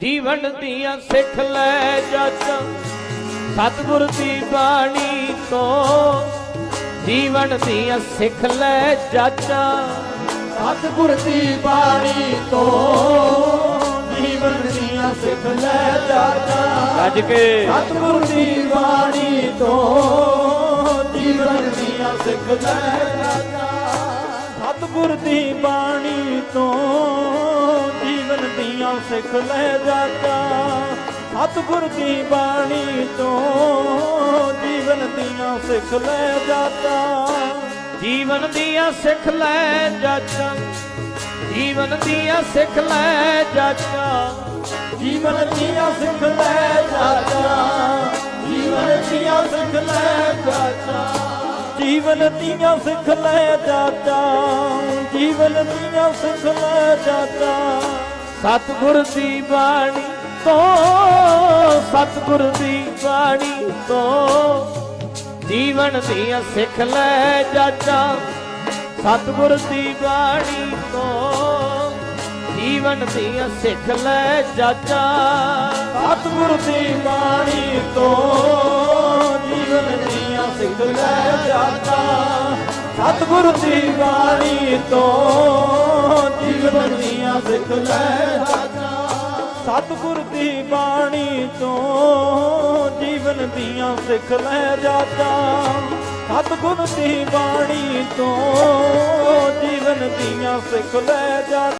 ਜੀਵਨ ਦੀਆਂ ਸਿੱਖ ਲੈ ਜਾਚਾਂ। ਸਤਿਗੁਰ ਦੀ ਬਾਣੀ ਤੋਂ ਜੀਵਨ ਦੀਆਂ ਸਿੱਖ ਲੈ ਜਾਚਾਂ। ਸਤਿਗੁਰ ਦੀ ਬਾਣੀ ਤੋਂ ਜੀਵਨ ਦੀਆਂ ਸਿੱਖ ਲੈ ਜਾਤਾ ਗੱਜ ਕੇ। ਸਤਿਗੁਰ ਦੀ ਬਾਣੀ ਤੋਂ ਜੀਵਨ ਦੀਆਂ ਸਿੱਖ ਲੈ ਜਾਤਾ ਸਤਿਗੁਰ ਦੀ ਬਾਣੀ ਤੋਂ ਜੀਵਨ ਸਿੱਖ ਲੈ ਜਾਤਾ। ਸਤਿਗੁਰ ਦੀ ਬਾਣੀ ਤੋਂ ਜੀਵਨ ਦੀਆਂ ਸਿੱਖ ਲੈ ਜਾਤਾ। ਜੀਵਨ ਦੀਆਂ ਸਿੱਖ ਲੈ ਜਾਚਾਂ ਜੀਵਨ ਦੀਆਂ ਸਿੱਖ ਲੈ ਜਾਚਾਂ ਜੀਵਨ ਦੀਆਂ ਸਿੱਖ ਲੈ ਜਾਚਾ ਜੀਵਨ ਦੀਆਂ ਸਿੱਖ ਲੈ ਜਾਚਾ ਜੀਵਨ ਦੀਆਂ ਸਿੱਖ ਲੈ ਜਾਚਾ ਜੀਵਨ ਦੀਆਂ ਸਿੱਖ ਲੈ ਜਾਚਾ ਸਤਿਗੁਰ ਦੀ ਬਾਣੀ ਤੋਂ, ਸਤਿਗੁਰ ਦੀ ਬਾਣੀ ਤੋਂ। ਜੀਵਨ ਦੀਆਂ ਸਿੱਖ ਲੈ ਜਾਚਾ ਸਤਿਗੁਰ ਦੀ ਬਾਣੀ ਤੋਂ। ਜੀਵਨ ਦੀਆਂ ਸਿੱਖ ਲੈ ਜਾਚਾ ਸਤਿਗੁਰ ਦੀ ਬਾਣੀ ਤੋਂ। ਜੀਵਨ ਦੀਆਂ ਸਿੱਖ ਲੈ ਜਾਚਾ ਸਤਿਗੁਰ ਦੀ ਬਾਣੀ ਤੋਂ। ਸਿੱਖ ਲੈ ਜਾਚਾ ਸਤਿਗੁਰ ਦੀ ਬਾਣੀ ਤੋਂ ਜੀਵਨ ਦੀਆਂ ਸਿੱਖ ਲੈ ਜਾਤਾ। ਸਤਿਗੁਰ ਦੀ ਬਾਣੀ ਤੋਂ ਜੀਵਨ ਦੀਆਂ ਸਿੱਖ ਲੈ ਜਾਤਾ।